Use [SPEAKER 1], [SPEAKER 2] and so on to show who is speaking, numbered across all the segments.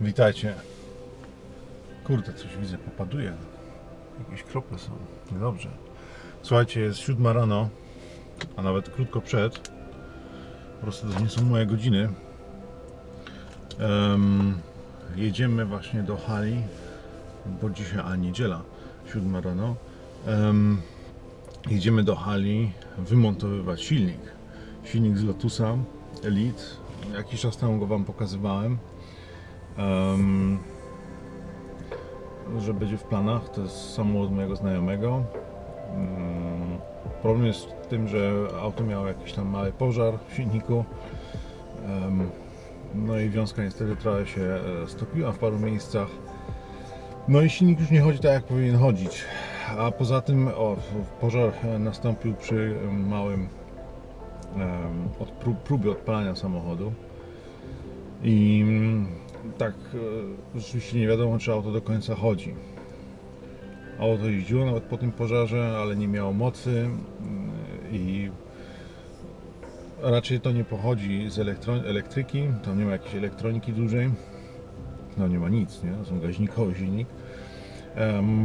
[SPEAKER 1] Witajcie. Kurde, coś widzę, popaduje. Jakieś krople są. Niedobrze. Słuchajcie, jest siódma rano, a nawet krótko przed. Po prostu to nie są moje godziny. Em, jedziemy właśnie do hali, bo dzisiaj, a niedziela, siódma rano. Em, jedziemy do hali wymontowywać silnik. Silnik z Lotusa Elite. Jakiś czas temu go Wam pokazywałem. Em, że będzie w planach. To jest samochód mojego znajomego. Mm, Problem jest w tym, że auto miało jakiś tam mały pożar w silniku. Em, No i wiązka niestety trochę się e, stopiła w paru miejscach. No i silnik już nie chodzi tak jak powinien chodzić. A poza tym o, pożar nastąpił przy małym em, od odpalania samochodu. I tak e, rzeczywiście nie wiadomo, czy auto do końca chodzi. Auto jeździło nawet po tym pożarze, ale nie miało mocy mm, i raczej to nie pochodzi z elektryki, tam nie ma jakiejś elektroniki dużej. No nie ma nic, nie? Są gaźnikowy silnik.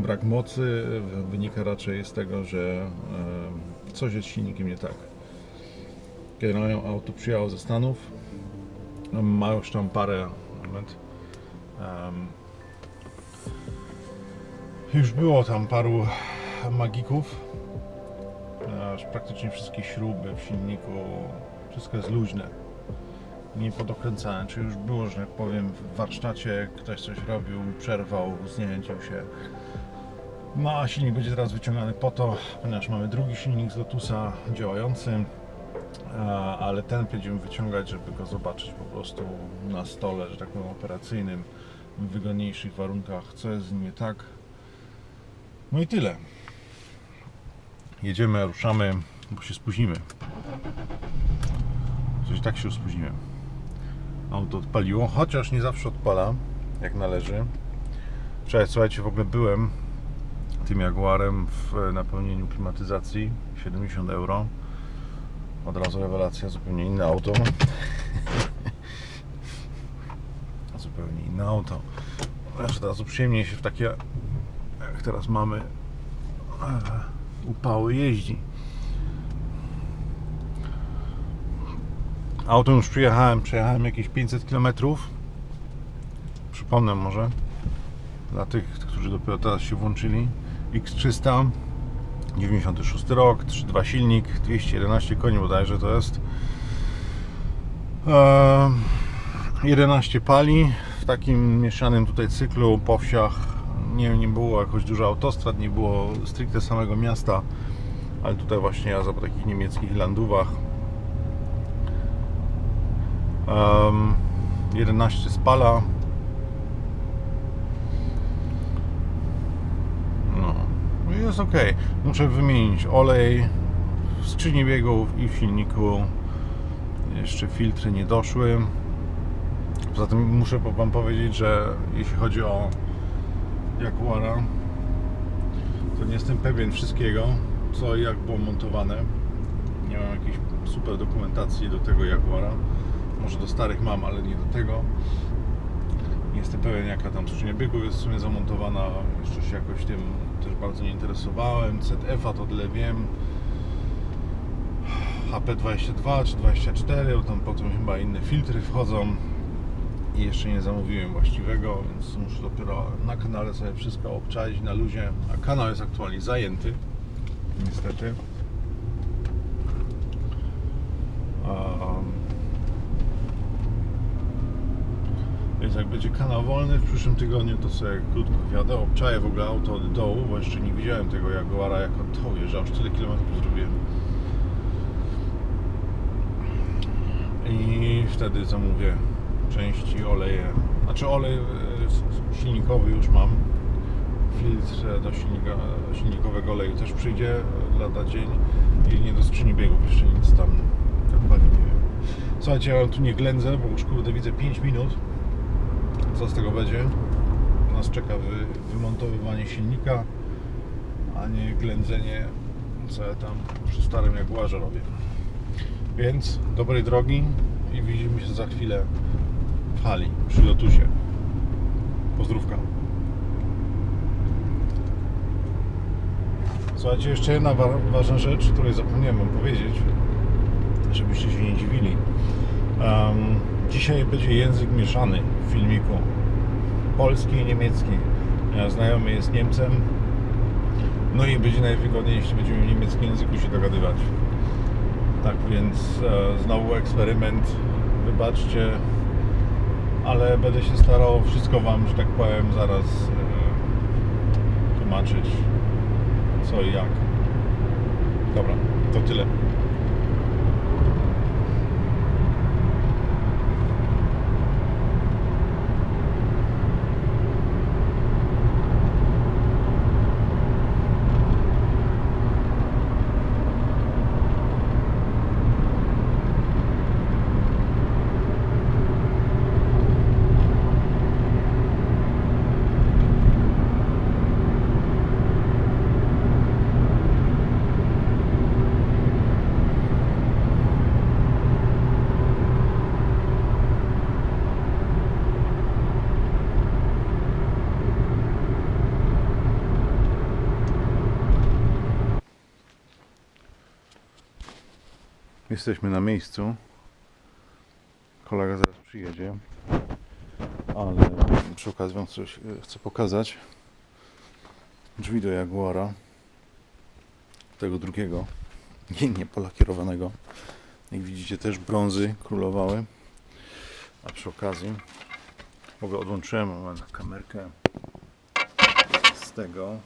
[SPEAKER 1] Brak mocy e, wynika raczej z tego, że em, coś jest z silnikiem nie tak. Generalnie auto przyjechało ze Stanów. Ma już tam parę moment. em, już było tam paru magików. Aż praktycznie wszystkie śruby w silniku, wszystko jest luźne. Nie podokręcane. Czy już było, że tak powiem, w warsztacie ktoś coś robił, przerwał, zniechęcił się. No a silnik będzie teraz wyciągany po to, ponieważ mamy drugi silnik z Lotusa działający. Ale ten będziemy wyciągać, żeby go zobaczyć po prostu na stole, że tak powiem, operacyjnym, w wygodniejszych warunkach, co jest z nim nie tak. No i tyle. Jedziemy, ruszamy, bo się spóźnimy. Coś tak się spóźnimy. Auto odpaliło, chociaż nie zawsze odpala, jak należy. Wczoraj, słuchajcie, w ogóle byłem tym Jaguarem w napełnieniu klimatyzacji, 70 euro. Od razu rewelacja, zupełnie inne auto. zupełnie inne auto. Aż od razu przyjemniej się w takie, jak teraz mamy, e, upały jeździ. Autem już przyjechałem, przejechałem jakieś 500 km. Przypomnę może dla tych, którzy dopiero teraz się włączyli. X300 96 rok, 3.2 silnik, 211 koni bodajże to jest. Eee, 11 pali w takim mieszanym tutaj cyklu po wsiach. Nie, nie było jakoś dużo autostrad, nie było stricte samego miasta, ale tutaj właśnie jazda po takich niemieckich landówach. Em, 11 spala. No, no i jest ok. Muszę wymienić olej w skrzyni biegów i w silniku. Jeszcze filtry nie doszły. Poza tym muszę Wam powiedzieć, że jeśli chodzi o Jaguara, to nie jestem pewien wszystkiego, co i jak było montowane. Nie mam jakiejś super dokumentacji do tego Jaguara. Może do starych mam, ale nie do tego. Nie jestem pewien jaka tam skrzynia biegów jest w sumie zamontowana. Jeszcze się jakoś tym też bardzo nie interesowałem. ZF-a to tyle wiem. HP22 czy 24, bo tam potem chyba inne filtry wchodzą i jeszcze nie zamówiłem właściwego, więc muszę dopiero na kanale sobie wszystko obczaić na luzie, a kanał jest aktualnie zajęty niestety um, więc jak będzie kanał wolny w przyszłym tygodniu to sobie krótko wjadę, obczaję w ogóle auto od dołu, bo jeszcze nie widziałem tego Jaguara jak od dołu jeżdża, już tyle kilometrów zrobiłem i wtedy zamówię części, oleje. Znaczy olej e, silnikowy już mam. Filtr do silnika, silnikowego oleju też przyjdzie lada dzień. I nie do skrzyni biegów jeszcze nic tam dokładnie nie wiem. Słuchajcie, ja tu nie ględzę, bo już kurde widzę 5 minut. Co z tego będzie? Nas czeka wy, wymontowywanie silnika, a nie ględzenie, co ja tam przy starym Jaguarze robię. Więc dobrej drogi i widzimy się za chwilę w hali przy Lotusie. pozdrówka. Słuchajcie, jeszcze jedna wa- ważna rzecz, której zapomniałem powiedzieć, żebyście się nie dziwili. Dzisiaj będzie język mieszany w filmiku. Polski i niemiecki. Ja znajomy jest Niemcem. No i będzie najwygodniej, jeśli będziemy w niemieckim języku się dogadywać. Tak więc e, znowu eksperyment. Wybaczcie, ale będę się starał wszystko Wam, że tak powiem, zaraz e, tłumaczyć co i jak. Dobra, to tyle. Jesteśmy na miejscu. Kolega zaraz przyjedzie. Ale przy okazji wam coś e, chcę pokazać. Drzwi do Jaguara. Tego drugiego. Nie, nie polakierowanego. Jak widzicie też brązy królowały. A przy okazji w ogóle odłączyłem kamerkę z tego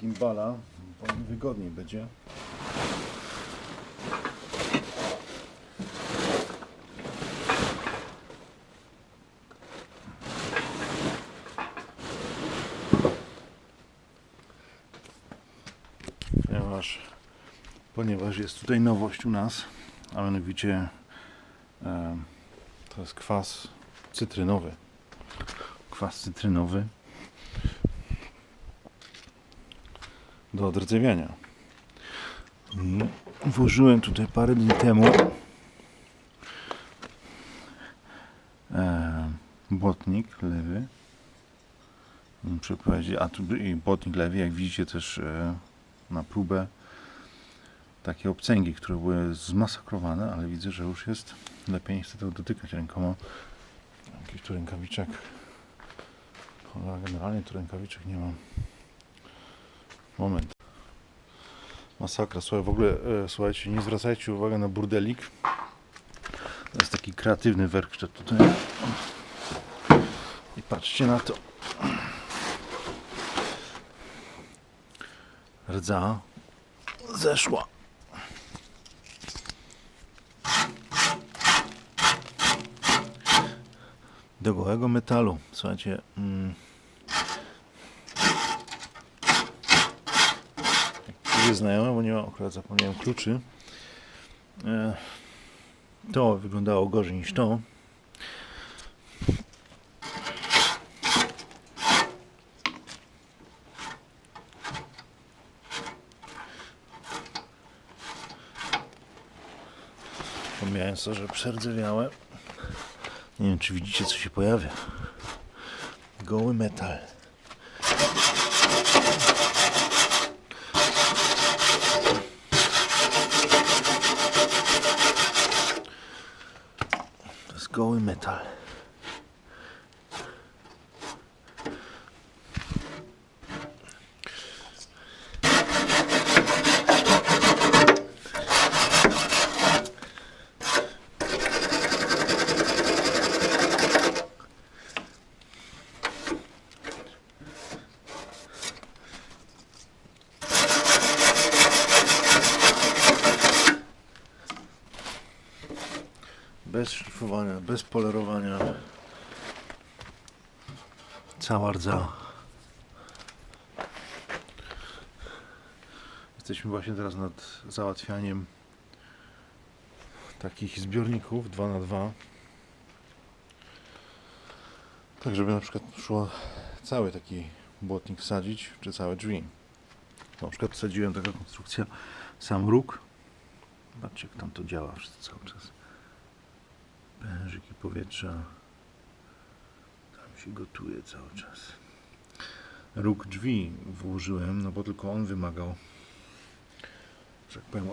[SPEAKER 1] gimbala, bo wygodniej będzie. Ponieważ, ponieważ jest tutaj nowość u nas, a mianowicie e, to jest kwas cytrynowy. Kwas cytrynowy do odrdzewiania. I Włożyłem tutaj parę dni temu e, lewy. Muszę powiedzieć, a tu i błotnik lewy, jak widzicie też e, na próbę takie obcęgi, które były zmasakrowane, ale widzę, że już jest lepiej nie chcę tego dotykać rękoma. Jakichś tu rękawiczek. Cholera, generalnie tu rękawiczek nie mam. Moment. Masakra. Słuchaj, w ogóle e, słuchajcie, nie zwracajcie uwagi na burdelik. To jest taki kreatywny werkstatt tutaj. I patrzcie na to. Rdza zeszła. Do gołego metalu. Słuchajcie. Mm, jest znajome, bo nie mam, akurat zapomniałem kluczy. E, to wyglądało gorzej niż to. Pomijając to, że przerdzewiałe. Nie wiem, czy widzicie, co się pojawia. Goły metal. To jest goły metal. Cała rdza. Jesteśmy właśnie teraz nad załatwianiem takich zbiorników 2 na 2 Tak, żeby na przykład szło cały taki błotnik wsadzić, czy całe drzwi. Na przykład wsadziłem taka konstrukcja, sam róg. Zobaczcie, jak tam to działa wszystko cały czas. Pężyki powietrza. Się gotuje cały czas. Róg drzwi włożyłem, no bo tylko on wymagał, że tak powiem.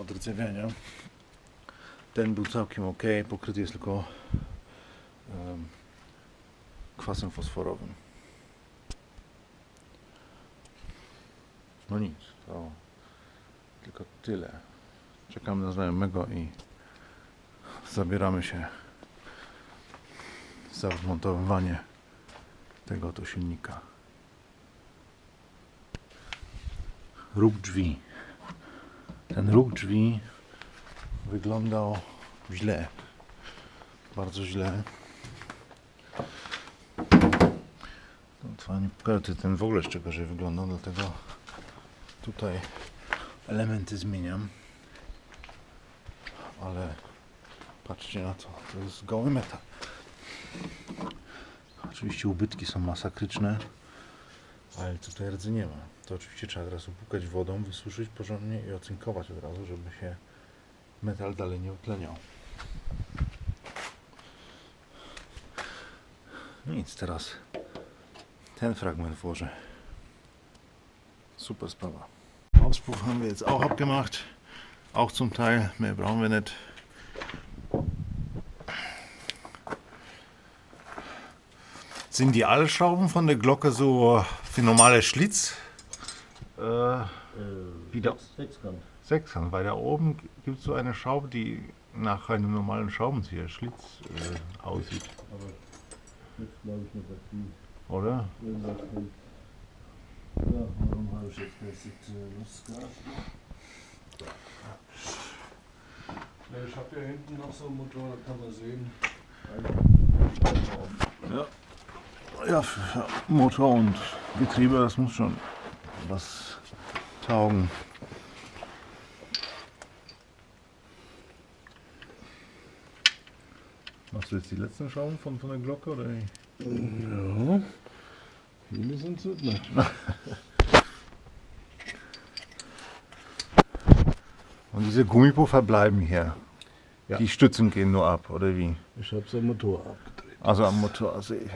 [SPEAKER 1] Ten był całkiem ok, pokryty jest tylko em, kwasem fosforowym. No nic, to tylko tyle. Czekamy na znajomego i zabieramy się za wmontowywanie tego oto silnika. Róg drzwi. Ten róg drzwi wyglądał źle. Bardzo źle. No, to nie pokażę, ten w ogóle z czego że wyglądał, dlatego tutaj elementy zmieniam. Ale patrzcie na to, to jest goły metal. Oczywiście ubytki są masakryczne, ale tutaj rdzy nie ma. To oczywiście trzeba teraz upłukać wodą, wysuszyć porządnie i ocynkować od razu, żeby się metal dalej nie utleniał. Nic, teraz ten fragment włożę. Super sprawa. Auspuff haben wir jetzt auch abgemacht. Auch zum Teil, mehr brauchen wir nicht. Sind die alle Schrauben von der Glocke so wie normale Schlitz? Äh, Wieder-
[SPEAKER 2] Sechs, Sechskant.
[SPEAKER 1] Sechskant, weil da oben gibt es so eine Schraube, die nach einem normalen Schraubenzieher Schlitz äh, aussieht,
[SPEAKER 2] Aber jetzt glaube ich nicht aktiv.
[SPEAKER 1] oder?
[SPEAKER 2] Ja, warum habe ich jetzt das jetzt äh, losgelassen? Ja, ich habe hier hinten noch so einen Motor, da kann man sehen.
[SPEAKER 1] Ja. Ja, Motor und Getriebe, das muss schon was taugen. Machst du jetzt die letzten Schrauben von, von der Glocke oder?
[SPEAKER 2] Ja, viele sind es nicht.
[SPEAKER 1] Und diese Gummipuffer bleiben hier.
[SPEAKER 2] Ja.
[SPEAKER 1] Die Stützen gehen nur ab, oder wie?
[SPEAKER 2] Ich habe den Motor abgedreht.
[SPEAKER 1] Also am motor sehe.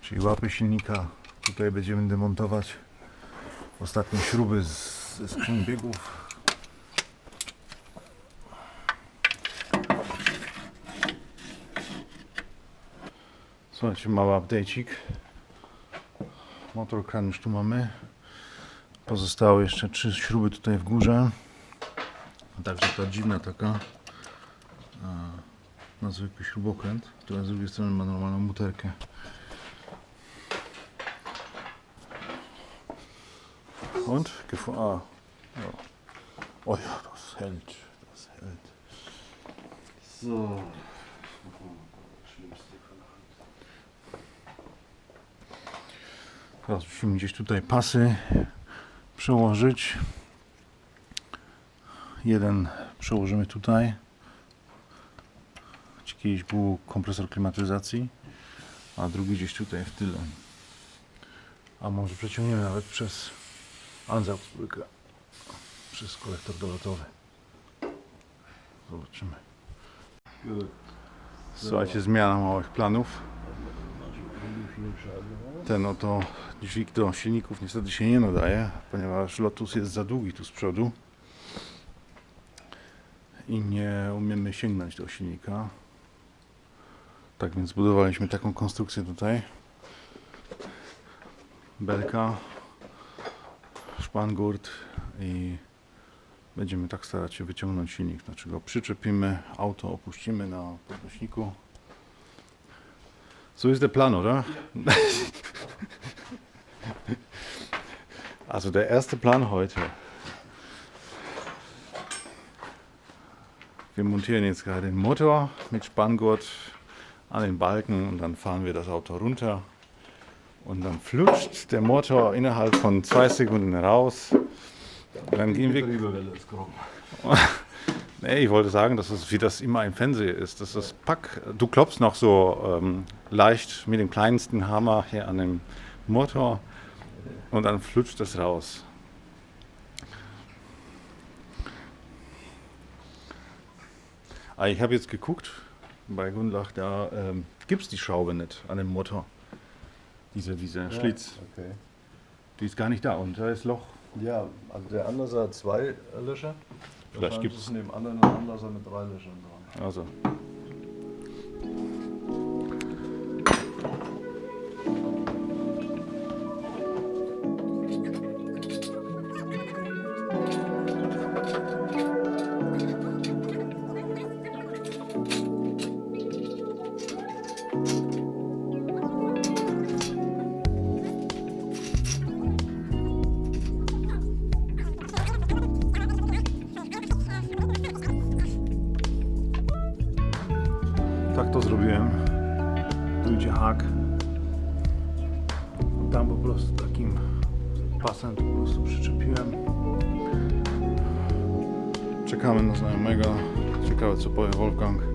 [SPEAKER 1] Czyli łapy silnika. Tutaj będziemy demontować ostatnie śruby z, ze biegów. Słuchajcie, mały update'ik. Motor kran już tu mamy. Pozostały jeszcze trzy śruby tutaj w górze. Także ta dziwna taka na zwykły śrubokręt, która z drugiej strony ma normalną butelkę. Und? Gefu ah. Ja. Oh ja, das hält. Das hält.
[SPEAKER 2] So.
[SPEAKER 1] Teraz musimy gdzieś tutaj pasy przełożyć. Jeden przełożymy tutaj. Kiedyś był kompresor klimatyzacji, a drugi gdzieś tutaj w tyle. A może przeciągniemy nawet przez Ansaugbrücke, przez kolektor dolotowy. Zobaczymy. Słuchajcie, zmiana małych planów. Ten oto dźwig do silników niestety się nie nadaje, ponieważ Lotus jest za długi tu z przodu i nie umiemy sięgnąć do silnika. Tak więc zbudowaliśmy taką konstrukcję tutaj. Belka, szpangurt i będziemy tak starać się wyciągnąć silnik. Znaczy go przyczepimy, auto opuścimy na podnośniku. So ist der Plan, oder? Also der erste Plan heute. Wir montieren jetzt gerade den Motor mit Spanngurt an den Balken und dann fahren wir das Auto runter. Und dann flutscht der Motor innerhalb von zwei Sekunden raus. Dann gehen wir
[SPEAKER 2] ist.
[SPEAKER 1] Nee, ich wollte sagen, dass es wie das immer im Fernsehen ist. Dass das Pack, du klopfst noch so ähm, leicht mit dem kleinsten Hammer hier an dem Motor und dann flutscht das raus. Aber ich habe jetzt geguckt, bei Gundlach, da ähm, gibt es die Schraube nicht an dem Motor. Diese, dieser Schlitz,
[SPEAKER 2] Okay.
[SPEAKER 1] die ist gar nicht da und da ist Loch.
[SPEAKER 2] Ja, also der Anlasser hat zwei Löcher.
[SPEAKER 1] Vielleicht
[SPEAKER 2] ist in dem anderen ein Anlasser mit drei Löchern dran.
[SPEAKER 1] Also. Ciekawe co powie Wolfgang.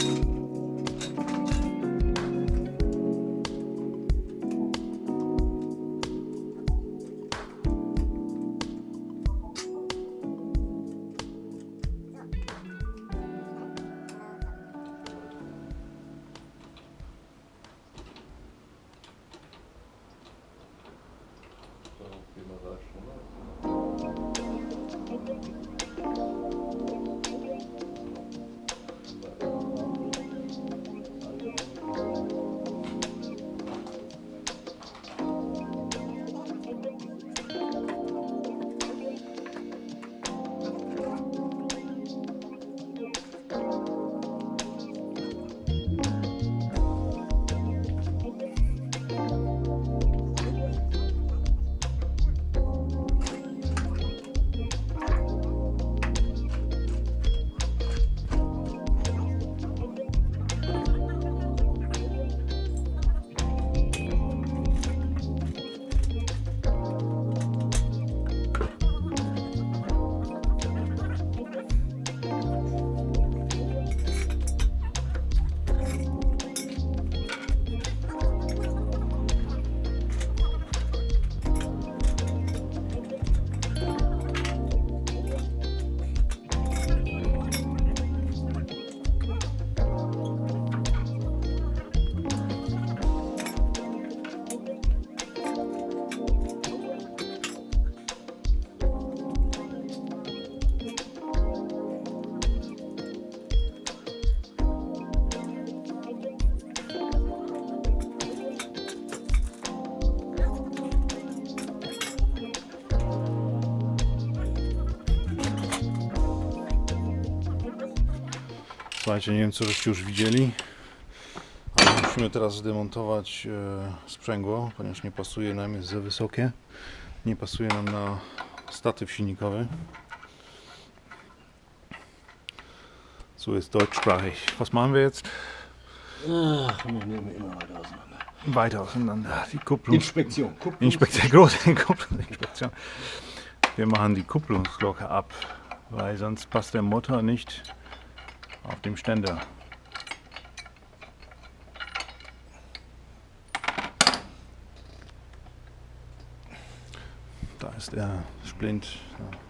[SPEAKER 2] thank you
[SPEAKER 1] Słuchajcie, nie wiem co żeście już widzieli, ale musimy teraz zdemontować e, sprzęgło, ponieważ nie pasuje nam, jest za wysokie. Nie pasuje nam na statyw silnikowy. So ist deutschsprachig. Was machen wir jetzt?
[SPEAKER 2] Ach, wir nehmen immer weiter auseinander.
[SPEAKER 1] Weiter auseinander. Die Kupplung.
[SPEAKER 2] Inspektion. Kupplungs-
[SPEAKER 1] Inspektion, große Kupplungsinspektion. Wir machen die Kupplungsglocke ab, weil sonst passt der Motor nicht auf dem Ständer. Da ist der Splint. Ja.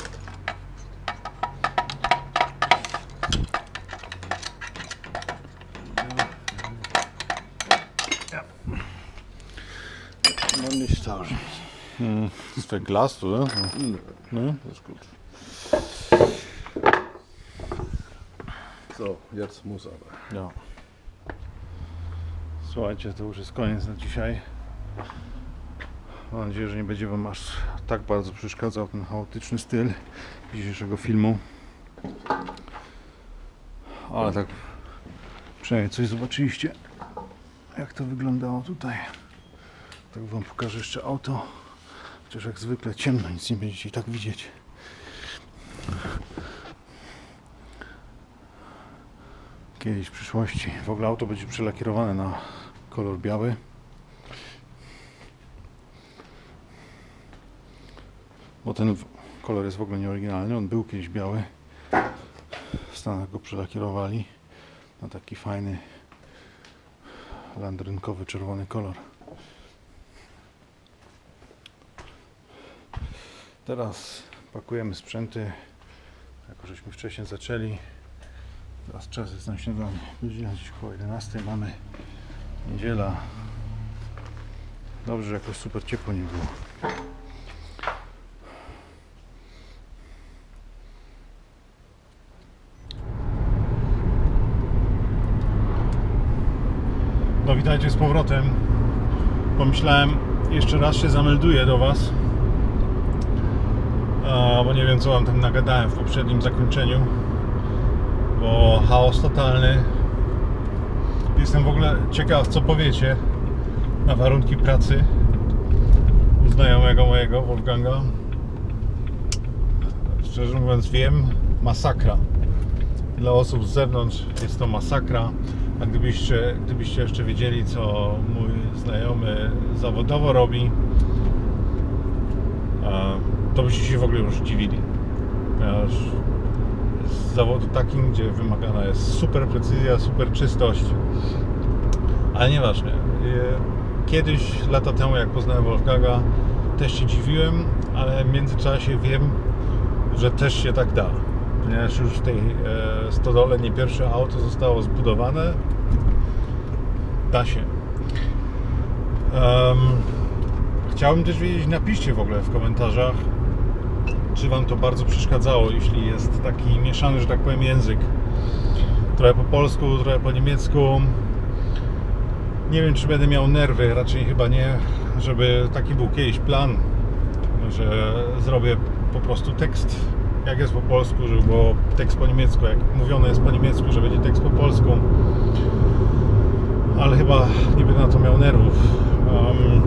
[SPEAKER 1] Das ist verglast, oder?
[SPEAKER 2] Nö,
[SPEAKER 1] Ne?
[SPEAKER 2] das ist gut. So, jetzt muss aber.
[SPEAKER 1] Ja. Słuchajcie, to już jest koniec na dzisiaj. Mam nadzieję, że nie będzie Wam aż tak bardzo przeszkadzał ten chaotyczny styl dzisiejszego filmu. Ale tak przynajmniej coś zobaczyliście, jak to wyglądało tutaj. Tak Wam pokażę jeszcze auto. Chociaż jak zwykle ciemno, nic nie będziecie i tak widzieć. Kiedyś w przyszłości. W ogóle auto będzie przelakierowane na kolor biały. Bo ten kolor jest w ogóle nieoryginalny. On był kiedyś biały. W Stanach go przelakierowali na taki fajny landrynkowy czerwony kolor. Teraz pakujemy sprzęty. Jako żeśmy wcześniej zaczęli. Teraz czas jest na śniadanie. Godzina gdzieś około 11 mamy. Niedziela. Dobrze, że jakoś super ciepło nie było. No witajcie z powrotem. Pomyślałem, jeszcze raz się zamelduję do Was. Bo nie wiem co Wam tam nagadałem w poprzednim zakończeniu bo chaos totalny. Jestem w ogóle ciekaw, co powiecie na warunki pracy u znajomego mojego, Wolfganga. Szczerze mówiąc, wiem, masakra. Dla osób z zewnątrz jest to masakra. A gdybyście, gdybyście jeszcze wiedzieli, co mój znajomy zawodowo robi, to byście się w ogóle już dziwili. Ponieważ z zawodu takim, gdzie wymagana jest super precyzja, super czystość. Ale nieważne. E, Kiedyś, lata temu, jak poznałem Wolfganga, też się dziwiłem, ale w międzyczasie wiem, że też się tak da. Ponieważ już w tej e, stodole nie pierwsze auto zostało zbudowane, da się. Em, chciałbym też wiedzieć, napiszcie w ogóle w komentarzach, czy Wam to bardzo przeszkadzało, jeśli jest taki mieszany, że tak powiem, język. Trochę po polsku, trochę po niemiecku. Nie wiem, czy będę miał nerwy, raczej chyba nie, żeby taki był kiedyś plan, że zrobię po prostu tekst, jak jest po polsku, żeby było tekst po niemiecku, jak mówione jest po niemiecku, że będzie tekst po polsku. Ale chyba nie będę na to miał nerwów. Um,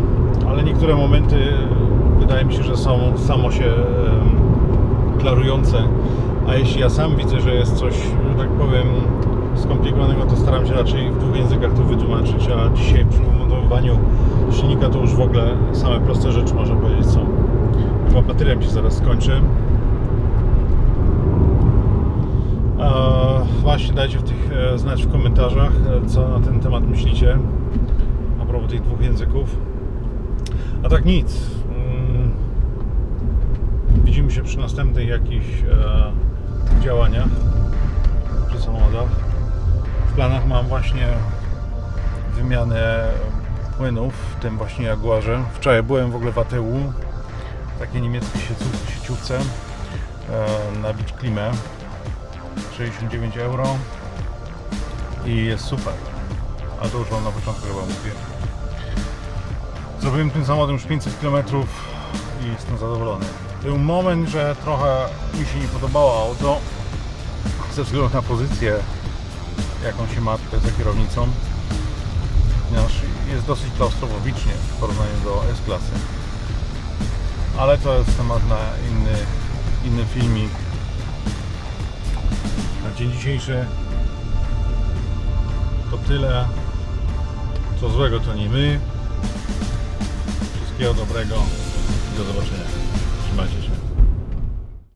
[SPEAKER 1] ale niektóre momenty wydaje mi się, że są samo się klarujące. A jeśli ja sam widzę, że jest coś, że tak powiem, skomplikowanego, to staram się raczej w dwóch językach to wytłumaczyć. A dzisiaj przy montowaniu silnika to już w ogóle same proste rzeczy można powiedzieć są. Chyba bateria mi się zaraz skończy. Właśnie dajcie w tych, e, znać w komentarzach, e, co na ten temat myślicie a propos tych dwóch języków. A tak nic. Widzimy się przy następnych jakichś e, działaniach przy samochodach. W planach mam właśnie wymianę płynów w tym właśnie Jaguarze. Wczoraj byłem w ogóle w ATU, takiej niemieckiej sieciówce, e, nabić klimę 69 euro i jest super. A to już na początku chyba mówiłem. Zrobiłem tym samochodem już 500 km i jestem zadowolony. Był moment, że trochę mi się nie podobało auto ze względu na pozycję, jaką się ma tutaj za kierownicą. Ponieważ jest dosyć klaustrofobicznie w porównaniu do S-klasy. Ale to jest temat na inny, inny filmik. Na dzień dzisiejszy to tyle. Co złego to nie my. Wszystkiego dobrego i do zobaczenia.